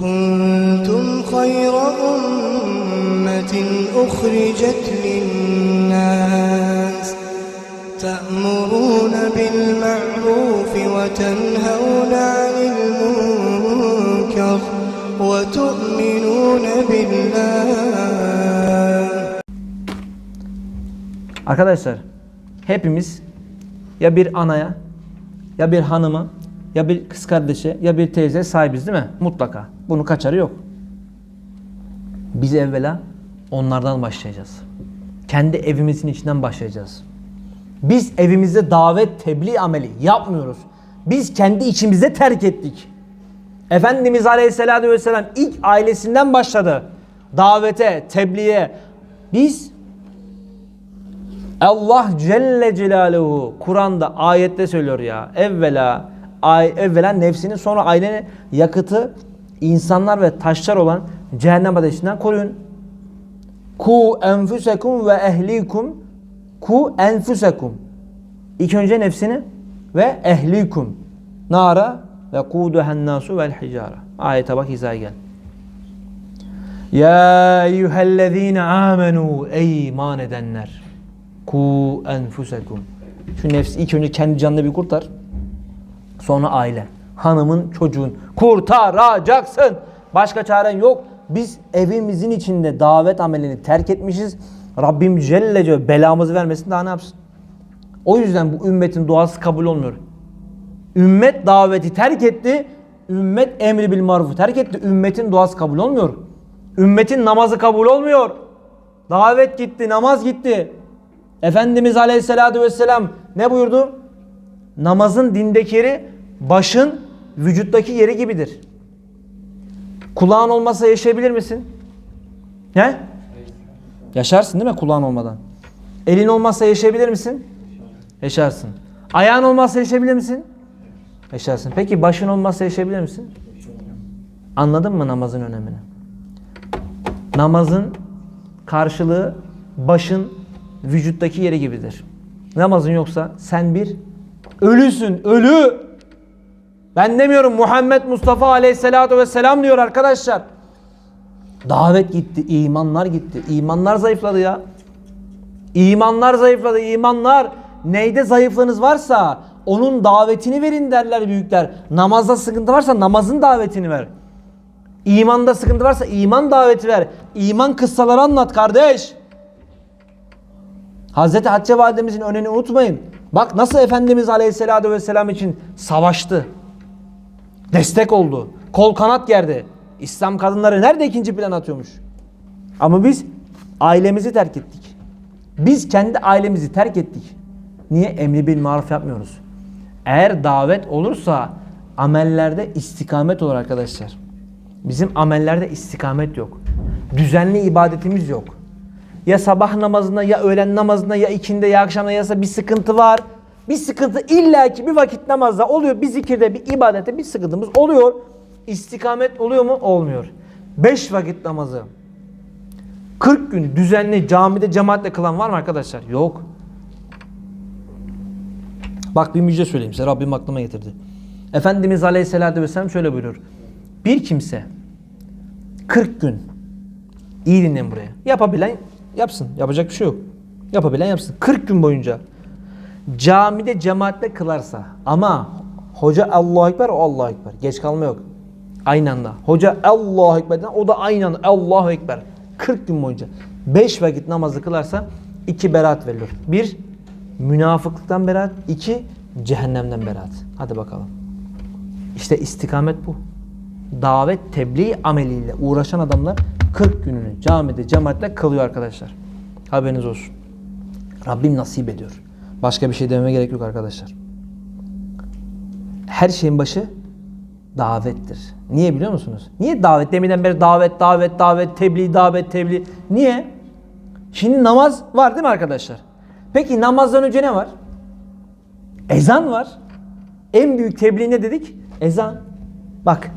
كنتم خير أمة أخرجت للناس تأمرون بالمعروف وتنهون عن المنكر وتؤمنون بالله. Arkadaşlar hepimiz ya bir anaya ya bir hanıma ya bir kız kardeşe ya bir teyze sahibiz değil mi? Mutlaka. Bunun kaçarı yok. Biz evvela onlardan başlayacağız. Kendi evimizin içinden başlayacağız. Biz evimizde davet tebliğ ameli yapmıyoruz. Biz kendi içimizde terk ettik. Efendimiz Aleyhisselatü Vesselam ilk ailesinden başladı. Davete, tebliğe. Biz Allah Celle Celaluhu Kur'an'da ayette söylüyor ya. Evvela evvela nefsini sonra ailenin yakıtı insanlar ve taşlar olan cehennem ateşinden koruyun. Ku enfusekum ve ehlikum ku enfusekum. İlk önce nefsini ve ehlikum. Nara ve kuduhen nasu vel hicara. Ayete bak hizaya gel. Ya eyyühellezine amenu ey iman edenler. Ku enfusekum. Şu nefsi ilk önce kendi canını bir kurtar. Sonra aile. Hanımın, çocuğun. Kurtaracaksın. Başka çaren yok. Biz evimizin içinde davet amelini terk etmişiz. Rabbim Celle Celle belamızı vermesin daha ne yapsın? O yüzden bu ümmetin duası kabul olmuyor. Ümmet daveti terk etti. Ümmet emri bil marufu terk etti. Ümmetin duası kabul olmuyor. Ümmetin namazı kabul olmuyor. Davet gitti, namaz gitti. Efendimiz Aleyhisselatü Vesselam ne buyurdu? Namazın dindeki yeri başın vücuttaki yeri gibidir. Kulağın olmasa yaşayabilir misin? He? Yaşarsın değil mi kulağın olmadan? Elin olmazsa yaşayabilir misin? Yaşarsın. Ayağın olmazsa yaşayabilir misin? Yaşarsın. Peki başın olmazsa yaşayabilir misin? Anladın mı namazın önemini? Namazın karşılığı başın vücuttaki yeri gibidir. Namazın yoksa sen bir ölüsün, ölü. Ben demiyorum Muhammed Mustafa Aleyhisselatü Vesselam diyor arkadaşlar. Davet gitti, imanlar gitti. İmanlar zayıfladı ya. İmanlar zayıfladı, imanlar. Neyde zayıflığınız varsa onun davetini verin derler büyükler. Namazda sıkıntı varsa namazın davetini ver. İmanda sıkıntı varsa iman daveti ver. İman kıssaları anlat kardeş. Hazreti Hatice validemizin önünü unutmayın. Bak nasıl Efendimiz Aleyhisselatü Vesselam için savaştı. Destek oldu. Kol kanat gerdi. İslam kadınları nerede ikinci plan atıyormuş? Ama biz ailemizi terk ettik. Biz kendi ailemizi terk ettik. Niye? Emri bil maruf yapmıyoruz. Eğer davet olursa amellerde istikamet olur arkadaşlar. Bizim amellerde istikamet yok. Düzenli ibadetimiz yok. Ya sabah namazında ya öğlen namazında ya ikindi ya akşamda yasa bir sıkıntı var. Bir sıkıntı illaki bir vakit namazda oluyor. Bir zikirde bir ibadette bir sıkıntımız oluyor. İstikamet oluyor mu? Olmuyor. Beş vakit namazı 40 gün düzenli camide cemaatle kılan var mı arkadaşlar? Yok. Bak bir müjde söyleyeyim size. Rabbim aklıma getirdi. Efendimiz Aleyhisselatü Vesselam şöyle buyuruyor. Bir kimse 40 gün iyi dinleyin buraya. Yapabilen yapsın. Yapacak bir şey yok. Yapabilen yapsın. 40 gün boyunca camide cemaatle kılarsa ama hoca Allahu Ekber o Allahu Ekber. Geç kalma yok. Aynı anda. Hoca Allahu Ekber'den o da aynı anda Allahu Ekber. 40 gün boyunca 5 vakit namazı kılarsa iki beraat verilir. Bir münafıklıktan beraat, iki cehennemden beraat. Hadi bakalım. İşte istikamet bu. Davet tebliğ ameliyle uğraşan adamlar 40 gününü camide cemaatle kılıyor arkadaşlar. Haberiniz olsun. Rabbim nasip ediyor. Başka bir şey dememe gerek yok arkadaşlar. Her şeyin başı davettir. Niye biliyor musunuz? Niye davet? Deminden beri davet, davet, davet, tebliğ, davet, tebliğ. Niye? Şimdi namaz var değil mi arkadaşlar? Peki namazdan önce ne var? Ezan var. En büyük tebliğ ne dedik? Ezan. Bak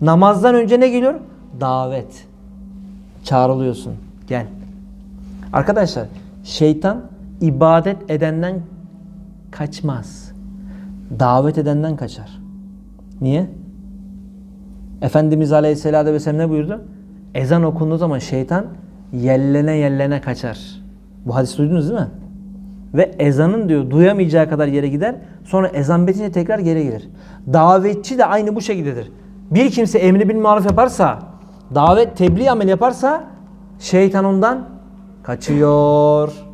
namazdan önce ne geliyor? Davet. Çağrılıyorsun. Gel. Arkadaşlar şeytan ibadet edenden kaçmaz. Davet edenden kaçar. Niye? Efendimiz Aleyhisselatü Vesselam ne buyurdu? Ezan okunduğu zaman şeytan yellene yellene kaçar. Bu hadis duydunuz değil mi? Ve ezanın diyor duyamayacağı kadar yere gider. Sonra ezan bitince tekrar geri gelir. Davetçi de aynı bu şekildedir. Bir kimse emri bil maruf yaparsa, davet tebliğ amel yaparsa şeytan ondan kaçıyor.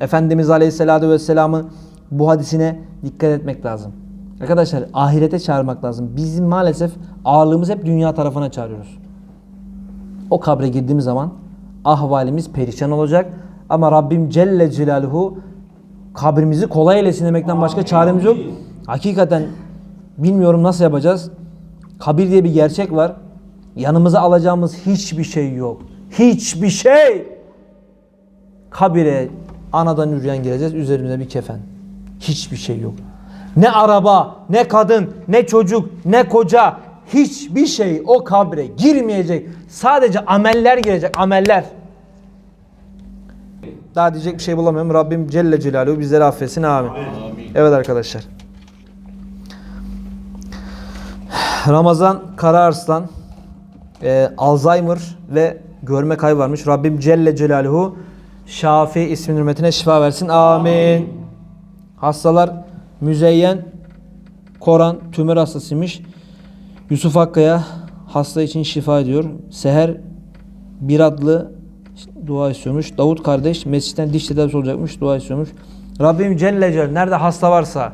Efendimiz Aleyhisselatü Vesselam'ın bu hadisine dikkat etmek lazım. Arkadaşlar ahirete çağırmak lazım. Bizim maalesef ağırlığımız hep dünya tarafına çağırıyoruz. O kabre girdiğimiz zaman ahvalimiz perişan olacak. Ama Rabbim Celle Celaluhu kabrimizi kolay eylesin demekten başka çaremiz yok. Hakikaten bilmiyorum nasıl yapacağız. Kabir diye bir gerçek var. Yanımıza alacağımız hiçbir şey yok. Hiçbir şey. Kabire anadan yürüyen gireceğiz. Üzerimize bir kefen. Hiçbir şey yok. Ne araba, ne kadın, ne çocuk, ne koca. Hiçbir şey o kabre girmeyecek. Sadece ameller girecek. Ameller. Daha diyecek bir şey bulamıyorum. Rabbim Celle Celaluhu bizleri affetsin. Amin. Evet arkadaşlar. Ramazan Karaarslan e, Alzheimer ve görme kaybı varmış. Rabbim Celle Celaluhu Şafi ismin hürmetine şifa versin. Amin. Hastalar Müzeyyen Koran tümör hastasıymış. Yusuf Akkaya hasta için şifa ediyor. Seher bir adlı dua istiyormuş. Davut kardeş mescitten diş tedavisi olacakmış. Dua istiyormuş. Rabbim Celle Celaluhu nerede hasta varsa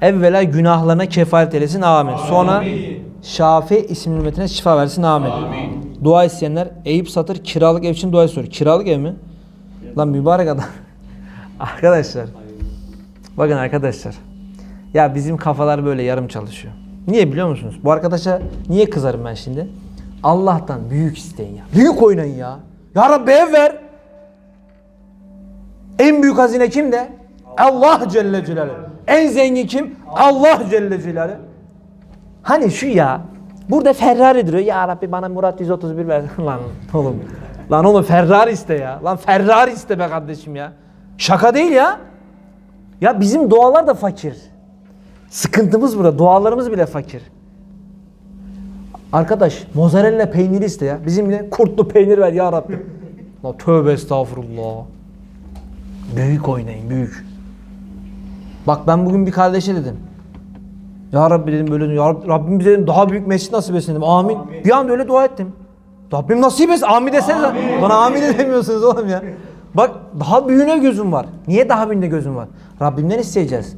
evvela günahlarına kefaret eylesin. Amin. Sonra Şafi ismin hürmetine şifa versin. Amin. Dua isteyenler Eyüp Satır kiralık ev için dua istiyor. Kiralık ev mi? Lan mübarek adam. arkadaşlar. Bakın arkadaşlar. Ya bizim kafalar böyle yarım çalışıyor. Niye biliyor musunuz? Bu arkadaşa niye kızarım ben şimdi? Allah'tan büyük isteyin ya. Büyük oynayın ya. Ya Rabbi ev ver. En büyük hazine kimde? Allah Celle Celaluhu. En zengin kim? Allah Celle Celaluhu. Hani şu ya. Burada Ferrari duruyor. Ya Rabbi bana Murat 131 ver. Lan oğlum. Lan oğlum Ferrari iste ya. Lan Ferrari iste be kardeşim ya. Şaka değil ya. Ya bizim dualar da fakir. Sıkıntımız burada. Dualarımız bile fakir. Arkadaş mozzarella peyniri iste ya. Bizim de kurtlu peynir ver ya Rabbi. La tövbe estağfurullah. Büyük oynayın büyük. Bak ben bugün bir kardeşe dedim. Ya Rabbi dedim böyle ya Rabbi, Rabbim bize dedim, daha büyük mescit nasip etsin dedim. Amin. Bir anda öyle dua ettim. Rabbim nasip etsin. Amin desenize. Bana amin de demiyorsunuz oğlum ya. Bak daha büyüğüne gözüm var. Niye daha büyüğüne gözüm var? Rabbimden isteyeceğiz.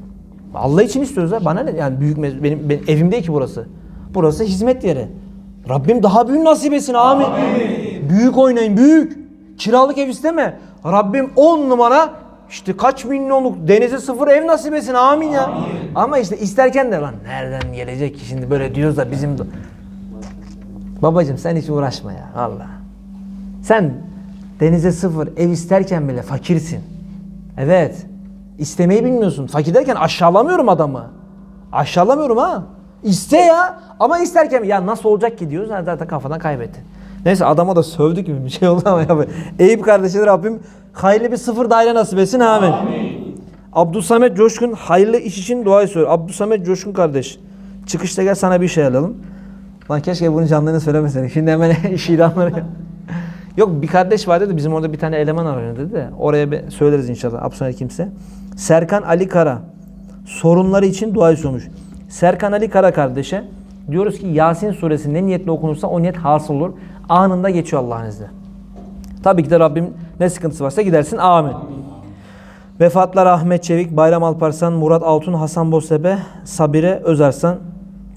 Allah için istiyoruz ha. Bana ne? Yani büyük benim, benim evim değil ki burası. Burası hizmet yeri. Rabbim daha büyük nasip etsin. Amin. Büyük oynayın. Büyük. Kiralık ev isteme. Rabbim 10 numara işte kaç milyonluk denize sıfır ev nasip etsin. Amin ya. Ama işte isterken de lan nereden gelecek ki şimdi böyle diyoruz da bizim... Babacım sen hiç uğraşma ya. Allah. Sen denize sıfır ev isterken bile fakirsin. Evet. İstemeyi bilmiyorsun. Fakir derken aşağılamıyorum adamı. Aşağılamıyorum ha. İste ya. Ama isterken ya nasıl olacak ki diyoruz. Zaten kafadan kaybettin. Neyse adama da sövdük gibi bir şey oldu ama ya. Eyüp kardeşine Rabbim hayırlı bir sıfır daire nasip etsin. Amin. Abdülsamet Coşkun hayırlı iş için dua istiyor. Abdülsamet Coşkun kardeş. Çıkışta gel sana bir şey alalım. Lan keşke bunu canlını söylemeseydin. Şimdi hemen iş ilanları. Yok bir kardeş vardı da bizim orada bir tane eleman arıyor dedi de. Oraya bir söyleriz inşallah. Abdülsamet kimse. Serkan Ali Kara. Sorunları için dua istiyormuş. Serkan Ali Kara kardeşe diyoruz ki Yasin suresi ne niyetle okunursa o niyet hasıl olur. Anında geçiyor Allah'ın izniyle. Tabii ki de Rabbim ne sıkıntısı varsa gidersin. Amin. Vefatlar Ahmet Çevik, Bayram Alparslan, Murat Altun, Hasan Boztepe, Sabire Özarslan.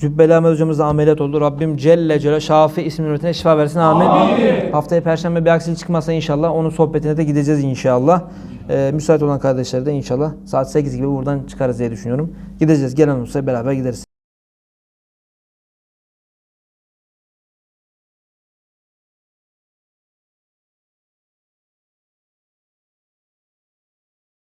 Cübbeli Ahmet hocamız da ameliyat oldu. Rabbim Celle Celle Şafi ismin hürmetine şifa versin. Amin. Haftaya Perşembe bir aksilik çıkmazsa inşallah onun sohbetine de gideceğiz inşallah. Ee, müsait olan kardeşler de inşallah saat 8 gibi buradan çıkarız diye düşünüyorum. Gideceğiz. Gelen olursa beraber gideriz.